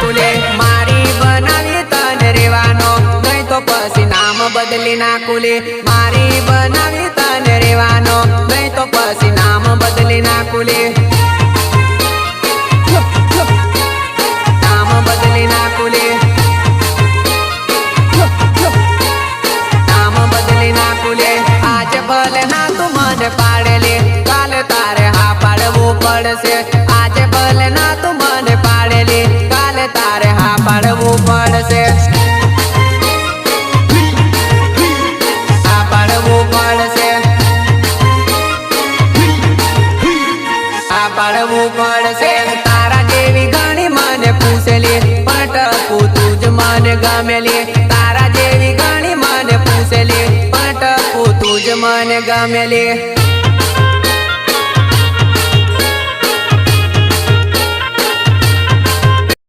કુલે મારી બનાવી તન રેવાનો. નહીં તો પછી નામ બદલી નાખુલે. મારી બનાવી તન રેવાનો. નહીં તો પછી નામ બદલી નાખુલે. નામ બદલી નાખુલે. નામ બદલી નાખુલે. આજે ભલે ના તું મને પાડેલે. પાડવું પડશે. તારા જેવી ઘણી મને પૂછેલી. પટકું ટકું તું જ મને ગમેલી. તારા જેવી ઘણી મને પૂછેલી. પટકું ટકું તું જ મને ગમેલી.